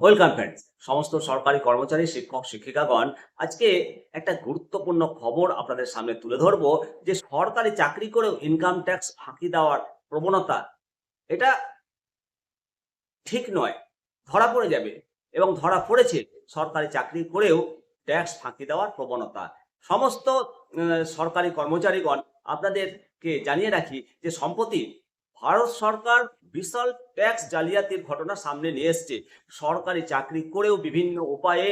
Welcome friends সমস্ত সরকারি কর্মচারী, শিক্ষক, শিক্ষিকাগণ, আজকে একটা গুরুত্বপূর্ণ খবর আপনাদের সামনে তুলে ধরবো যে সরকারি চাকরি করেও ইনকাম ট্যাক্স ফাঁকি দেওয়ার প্রবণতা এটা ঠিক নয়। ধরা পড়ে যাবে এবং ধরা পড়েছে সরকারি চাকরি করেও ট্যাক্স ফাঁকি দেওয়ার প্রবণতা। সমস্ত সরকারি কর্মচারীগণ আপনাদেরকে জানিয়ে রাখি যে সম্প্রতি ভারত সরকার বিশাল ট্যাক্স জালিয়াতির ঘটনা সামনে নিয়ে এসছে। সরকারি চাকরি করেও বিভিন্ন উপায়ে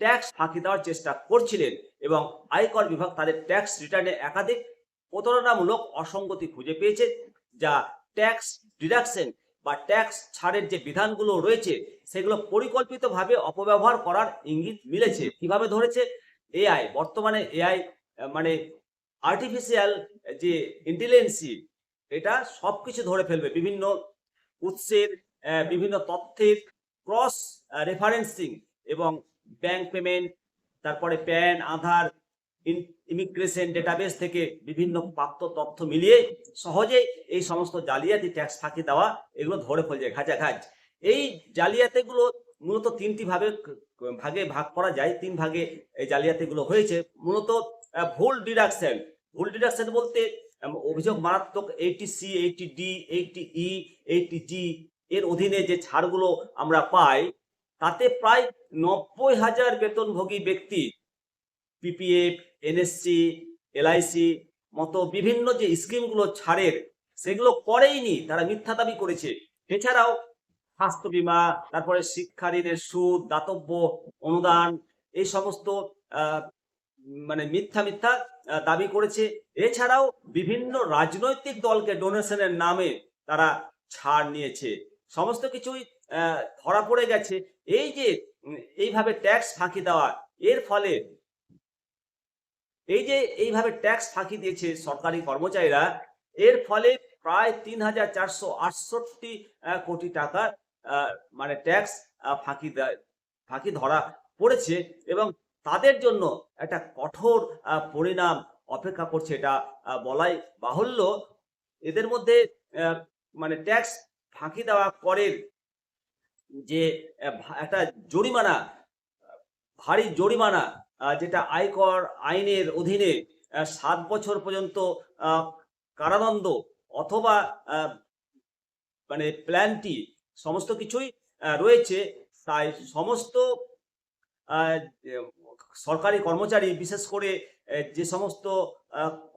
ট্যাক্স ফাঁকি দেওয়ার চেষ্টা করছিলেন এবং আয়কর বিভাগ তাদের ট্যাক্স রিটার্নে একাধিক প্রতারণামূলক অসঙ্গতি খুঁজে পেয়েছে, যা ট্যাক্স ডিডাকশন বা ট্যাক্স ছাড়ের যে বিধানগুলো রয়েছে, সেগুলো পরিকল্পিতভাবে অপব্যবহার করার ইঙ্গিত মিলেছে। কীভাবে ধরেছে? এআই, বর্তমানে এআই মানে আর্টিফিশিয়াল যে ইন্টেলিজেন্সি এটা সবকিছু ধরে ফেলবে। বিভিন্ন উৎসের বিভিন্ন তথ্যের ক্রস রেফারেন্সিং এবং ব্যাংক পেমেন্ট তারপরে প্যান আধার ইমিগ্রেশন ডেটাবেস থেকে বিভিন্ন প্রাপ্ত তথ্য মিলিয়ে সহজেই এই সমস্ত জালিয়াতি ট্যাক্স ফাঁকি দেওয়া এগুলো ধরে ফেলছে ঘাজ এই জালিয়াতিগুলো মূলত তিনটি ভাবে ভাগে ভাগ করা যায়, তিন ভাগে এই জালিয়াতিগুলো হয়েছে। মূলত ভুল ডিডাকশন ভুল ডিডাকশন বলতে অভিযোগ মারাত্মক এইটি সি এইটি ডি এইটি ই এইটি জি এর অধীনে যে ছাড়গুলো আমরা পাই, তাতে প্রায় নব্বই হাজার বেতনভোগী ব্যক্তি পিপিএফ এনএসসি এলআইসি মতো বিভিন্ন যে স্কিমগুলো ছাড়ের, সেগুলো করেইনি, তারা মিথ্যা দাবি করেছে। এছাড়াও স্বাস্থ্য বীমা, তারপরে শিক্ষা ঋণের সুদ, দাতব্য অনুদান, এই সমস্ত মানে মিথ্যা মিথ্যা দাবি করেছে। এছাড়াও বিভিন্ন রাজনৈতিক দলকে ডোনেশনের নামে তারা ছাড় নিয়েছে। সমস্ত কিছুই ধরা পড়ে গেছে। এই যে এইভাবে ট্যাক্স ফাঁকি দেওয়া, এর ফলে এই যে, এইভাবে ট্যাক্স ফাঁকি দিয়েছে সরকারি কর্মচারীরা, এর ফলে প্রায় তিন হাজার চারশো আটষট্টি কোটি টাকা মানে ট্যাক্স ফাঁকি ফাঁকি ধরা পড়েছে। এবং তাদের জন্য একটা কঠোর পরিণাম অপেক্ষা করছে এটা বলাই বাহুল্য। এদের মধ্যে মানে ট্যাক্স ফাঁকি দেওয়া করের যে একটা জরিমানা, ভারী জরিমানা যেটা আয়কর আইনের অধীনে সাত বছর পর্যন্ত কারাদণ্ড অথবা মানে প্ল্যানটি সমস্ত কিছুই রয়েছে। তাই সমস্ত সরকারি কর্মচারী, বিশেষ করে যে সমস্ত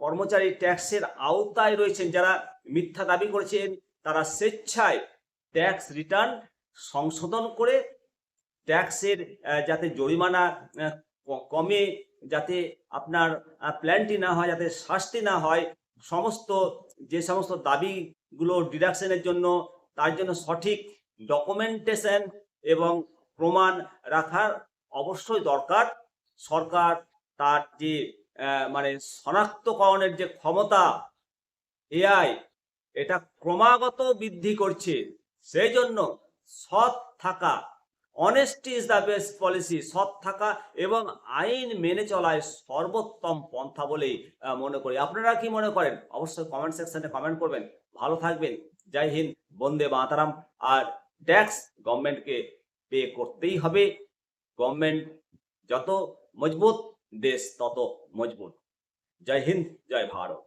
কর্মচারী ট্যাক্সের আওতায় রয়েছেন, যারা মিথ্যা দাবি করেছেন, তারা স্বেচ্ছায় ট্যাক্স রিটার্ন সংশোধন করে ট্যাক্সের যাতে জরিমানা কমে, যাতে আপনার প্ল্যানটি না হয়, যাতে শাস্তি না হয়, সমস্ত, যে সমস্ত দাবিগুলো ডিডাকশনের জন্য, তার জন্য সঠিক ডকুমেন্টেশন এবং প্রমাণ রাখার অবশ্যই দরকার। সরকার তার যে মানে শনাক্তকরণের যে ক্ষমতা এআই এটা ক্রমাগত বৃদ্ধি করছে। সেই জন্য সৎ থাকা honesty is the best policy সৎ থাকা এবং আইন মেনে চলায় সর্বোত্তম পন্থা বলেই মনে করি। আপনারা কি মনে করেন? অবশ্যই কমেন্ট সেকশনে কমেন্ট করবেন। ভালো থাকবেন। জয় হিন্দ, বন্দে মাতারাম। আর ট্যাক্স গভর্নমেন্টকে পে করতেই হবে। গভর্নমেন্ট যত মজবুত দেশ তত মজবুত। জয় হিন্দ জয় ভারত।